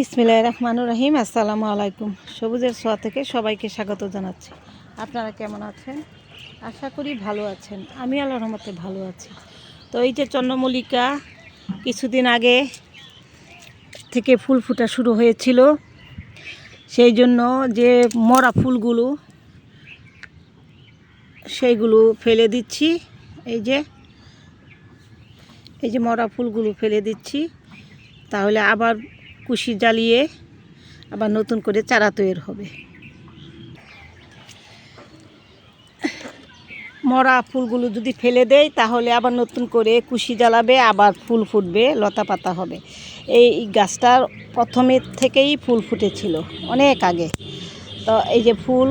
বিসমিল্লাহ রহমানুর রহিম, আসসালামু আলাইকুম। সবুজের সোয়া থেকে সবাইকে স্বাগত জানাচ্ছি। আপনারা কেমন আছেন? আশা করি ভালো আছেন। আমি আল্লাহর রহমতে ভালো আছি। তো এই যে চন্দ্রমল্লিকা, কিছুদিন আগে থেকে ফুল ফুটা শুরু হয়েছিল। সেই জন্য যে মরা ফুলগুলো, সেইগুলো ফেলে দিচ্ছি। এই যে এই যে মরা ফুলগুলো ফেলে দিচ্ছি। তাহলে আবার কুশি জ্বালিয়ে আবার নতুন করে চারা তৈরি হবে। মরা ফুলগুলো যদি ফেলে দেয় তাহলে আবার নতুন করে কুশি জ্বালাবে, আবার ফুল ফুটবে, লতা পাতা হবে। এই গাছটার প্রথমের থেকেই ফুল ফুটেছিল, অনেক আগে। তো এই যে ফুল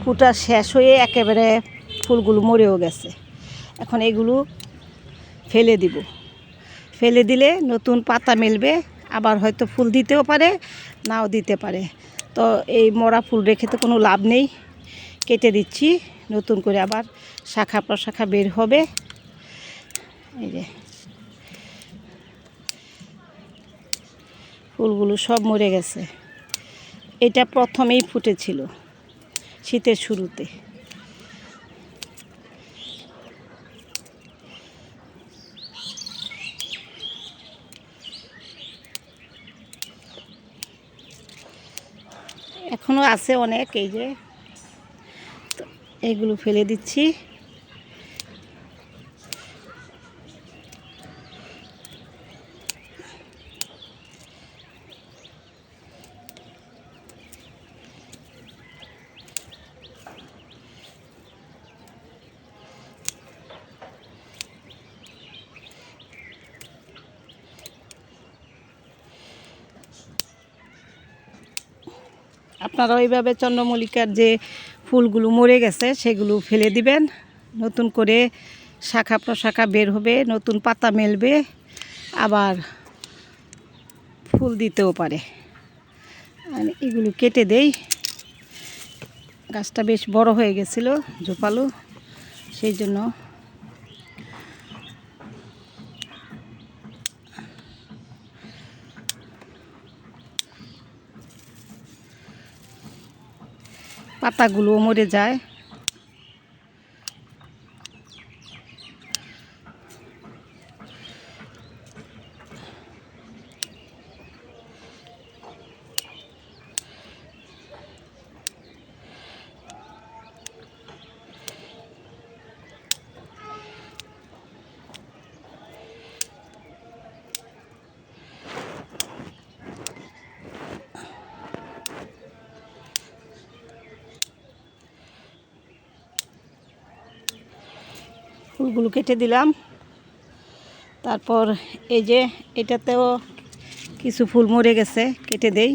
ফুটা শেষ হয়ে একেবারে ফুলগুলো মরেও গেছে। এখন এগুলো ফেলে দিব। ফেলে দিলে নতুন পাতা মেলবে আবার হয়তো ফুল দিতেও পারে, নাও দিতে পারে। তো এই মরা ফুল রেখে তো কোনো লাভ নেই। কেটে দিচ্ছি, নতুন করে আবার শাখা প্রশাখা বের হবে। এই যে। ফুলগুলো সব মরে গেছে। এটা প্রথমেই ফুটেছিল শীতের শুরুতে। এখনও আছে অনেক এই যে। এগুলো ফেলে দিচ্ছি। আপনারা ওইভাবে চন্দ্রমল্লিকার যে ফুলগুলো মরে গেছে, সেগুলো ফেলে দিবেন। নতুন করে শাখা প্রশাখা বের হবে, নতুন পাতা মেলবে, আবার ফুল দিতেও পারে। আর এগুলো কেটে দেই। গাছটা বেশ বড় হয়ে গেছিল, ঝোপালো, সেই জন্য পাতাগুলো মরে যায়। ফুলগুলো কেটে দিলাম। তারপর এই যে এটাতেও কিছু ফুল মরে গেছে কেটে দেই।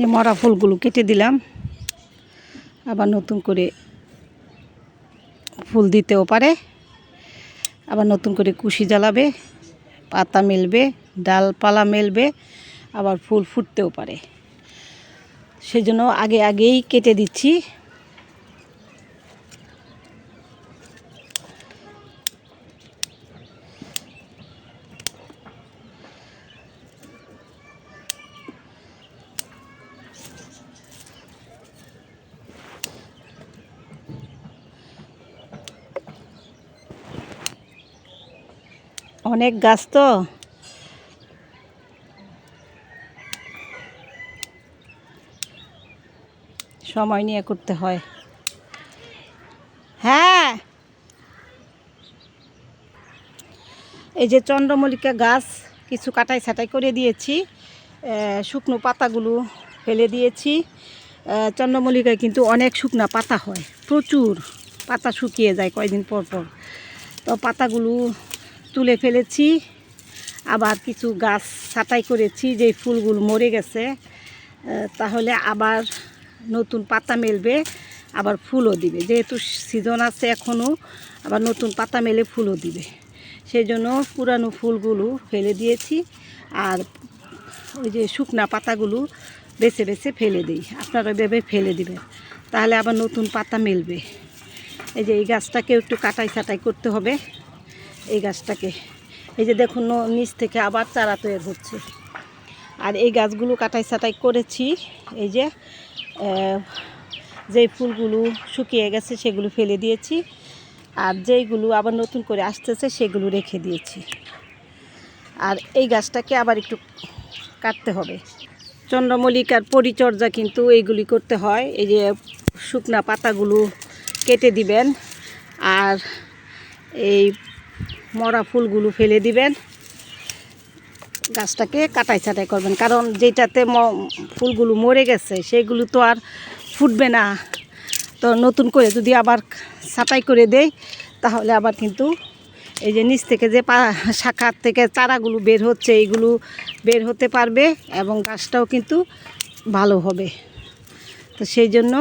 এই মরা ফুলগুলো কেটে দিলাম। আবার নতুন করে ফুল দিতেও পারে। আবার নতুন করে কুশি জ্বালাবে, পাতা মেলবে, ডালপালা মেলবে, আবার ফুল ফুটতেও পারে। সেজন্য আগে আগেই কেটে দিচ্ছি। অনেক গাছ তো। সময় নিয়ে করতে হয়। হ্যাঁ। এই যে চন্দ্রমল্লিকা গাছ কিছু কাটাই ছাটাই করে দিয়েছি। শুকনো পাতাগুলো ফেলে দিয়েছি। চন্দ্রমল্লিকায় কিন্তু অনেক শুকনা পাতা হয়। প্রচুর পাতা শুকিয়ে যায় কয়দিন পর পর। তো পাতাগুলো তুলে ফেলেছি। আবার কিছু গাছ ছাঁটাই করেছি যে ফুলগুলো মরে গেছে। তাহলে আবার নতুন পাতা মেলবে, আবার ফুলও দিবে। যেহেতু সিজন আছে এখনও আবার নতুন পাতা মেলে ফুলও দিবে। সেই জন্য পুরানো ফুলগুলো ফেলে দিয়েছি, আর ওই যে শুকনা পাতাগুলো বেছে বেছে ফেলে দিই। আপনারা এভাবে ফেলে দিবেন, তাহলে আবার নতুন পাতা মেলবে। এই যে এই গাছটাকেও একটু কাটাই ছাটাই করতে হবে। এই গাছটাকে। এই যে দেখুন নিচ থেকে আবার চারা তৈরি হচ্ছে। আর এই গাছগুলো কাটাই ছাটাই করেছি। এই যে যেই ফুলগুলো শুকিয়ে গেছে সেগুলো ফেলে দিয়েছি। আর যেইগুলো আবার নতুন করে আসতেছে সেগুলো রেখে দিয়েছি। আর এই গাছটাকে আবার একটু কাটতে হবে। চন্দ্রমল্লিকার পরিচর্যা কিন্তু এইগুলি করতে হয়। এই যে শুকনা পাতাগুলো কেটে দিবেন। আর এই মরা ফুলগুলো ফেলে দিবেন। গাছটাকে কাটাই ছাটাই করবেন। কারণ যেটাতে ফুলগুলো মরে গেছে, সেগুলো তো আর ফুটবে না। তো নতুন করে যদি আবার ছাটাই করে দেই, তাহলে আবার কিন্তু এই যে নিচ থেকে যে পা, শাখার থেকে চারাগুলো বের হচ্ছে, এইগুলো বের হতে পারবে এবং গাছটাও কিন্তু ভালো হবে। তো সেই জন্য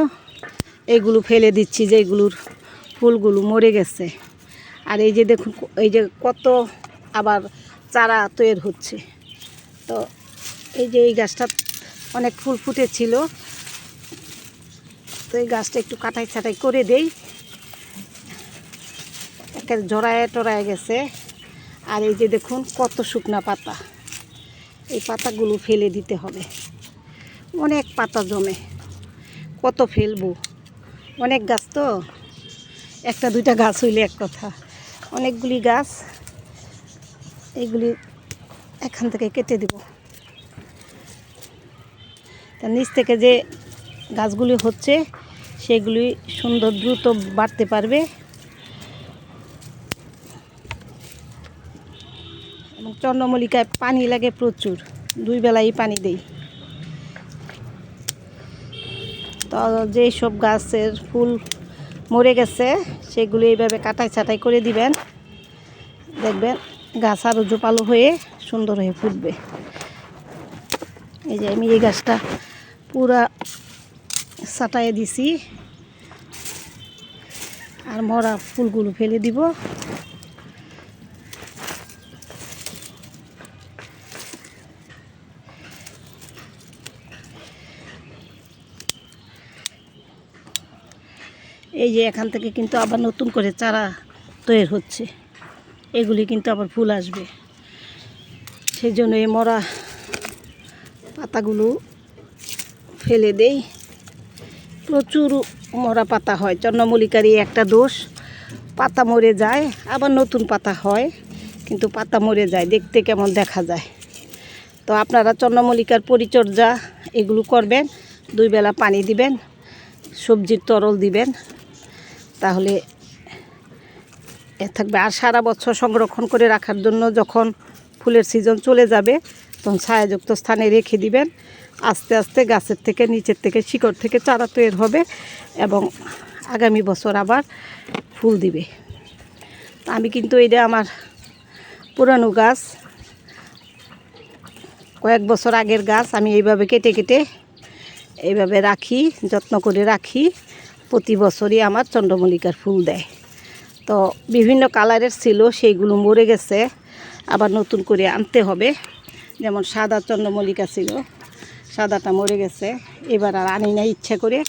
এইগুলো ফেলে দিচ্ছি যে এইগুলোর ফুলগুলো মরে গেছে। আর এই যে দেখুন, এই যে কত আবার চারা তৈরি হচ্ছে। তো এই যে এই গাছটা অনেক ফুল ফুটেছিল। তো এই গাছটা একটু কাটাই ছাটাই করে দেই। একের জড়ায় টড়ায় গেছে। আর এই যে দেখুন, কত শুকনা পাতা। এই পাতাগুলো ফেলে দিতে হবে। অনেক পাতা জমে। কত ফেলব? অনেক গাছ তো? একটা দুইটা গাছ হইলে এক কথা। অনেকগুলি গাছ। এইগুলি এখান থেকে কেটে দিব। তার নিচ থেকে যে গাছগুলি হচ্ছে, সেগুলি সুন্দর দ্রুত বাড়তে পারবে। এবং চন্দ্রমল্লিকায় পানি লাগে প্রচুর। দুই বেলাই পানি দেই। তো যেই সব গাছের ফুল মরে গেছে, সেগুলো এইভাবে কাটাই ছাটাই করে দিবেন। দেখবেন গাছ আরও জোপালো হয়ে সুন্দর হয়ে ফুটবে। এই যে আমি এই গাছটা পুরা ছাটাই দিছি। আর মরা ফুলগুলো ফেলে দিব। এই যে এখান থেকে কিন্তু আবার নতুন করে চারা তৈরি হচ্ছে। এগুলি কিন্তু আবার ফুল আসবে। সেই জন্য এই মরা পাতাগুলো ফেলে দেই। প্রচুর মরা পাতা হয়। চন্দ্রমল্লিকারই একটা দোষ। পাতা মরে যায়, আবার নতুন পাতা হয়, কিন্তু পাতা মরে যায়। দেখতে কেমন দেখা যায়। তো আপনারা চন্দ্রমল্লিকার পরিচর্যা এগুলো করবেন দুই বেলা পানি দিবেন, সবজির তরল দিবেন। তাহলে এ থাকবে। আর সারা বছর সংরক্ষণ করে রাখার জন্য যখন ফুলের সিজন চলে যাবে, তখন ছায়াযুক্ত স্থানে রেখে দিবেন। আস্তে আস্তে গাছের থেকে, নিচের থেকে, শিকড় থেকে চারা তৈরি হবে এবং আগামী বছর আবার ফুল দিবে। আমি কিন্তু এটা আমার পুরানো গাছ, কয়েক বছর আগের গাছ, আমি এইভাবে কেটে কেটে এইভাবে রাখি, যত্ন করে রাখি। প্রতি বছরই আমার চন্দ্রমল্লিকার ফুল দেয়। তো বিভিন্ন কালারের ছিল, সেইগুলো মরে গেছে। আবার নতুন করে আনতে হবে। যেমন সাদা চন্দ্রমল্লিকা ছিল, সাদাটা মরে গেছে। এবার আর আনি না ইচ্ছা করে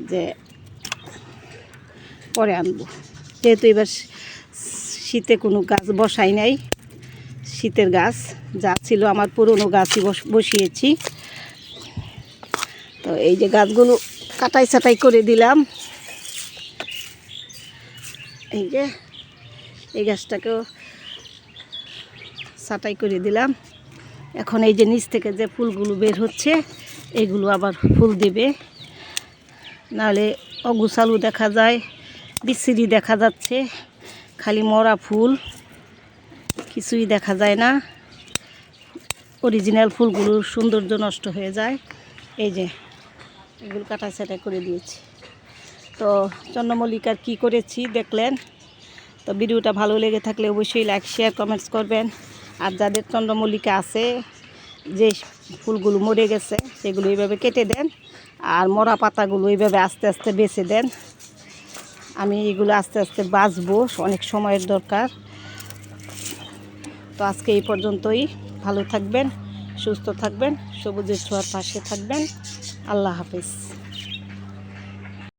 যে পরে আনব। যেহেতু এবার শীতে কোনো গাছ বসাই নাই, শীতের গাছ, যা ছিল আমার পুরনো গাছই বস- বসিয়েছি। তো এই যে গাছগুলো কাটাই ছাটাই করে দিলাম। এই যে, এই গাছটাকেও ছাটাই করে দিলাম। এখন এই যে নিচ থেকে যে ফুলগুলো বের হচ্ছে, এগুলো আবার ফুল দেবে। নাহলে অগুছালু দেখা যায় বিচ্ছিরি দেখা যাচ্ছে, খালি মরা ফুল, কিছুই দেখা যায় না। অরিজিনাল ফুলগুলোর সৌন্দর্য নষ্ট হয়ে যায়। এই যে এগুলো কাটা ছাটা করে দিয়েছি। তো চন্দ্রমল্লিকার কি করেছি দেখলেন? তো ভিডিওটা ভালো লেগে থাকলে অবশ্যই লাইক শেয়ার কমেন্টস করবেন। আর যাদের চন্দ্রমল্লিকা আছে, যে ফুলগুলো মরে গেছে, সেগুলো এইভাবে কেটে দেন। আর মরা পাতাগুলো এইভাবে আস্তে আস্তে বেছে দেন। আমি এগুলো আস্তে আস্তে বাঁচবো, অনেক সময়ের দরকার। তো আজকে এই পর্যন্তই। ভালো থাকবেন, সুস্থ থাকবেন, সবুজের ছোঁয়ার পাশে থাকবেন। আল্লাহ হাফিজ।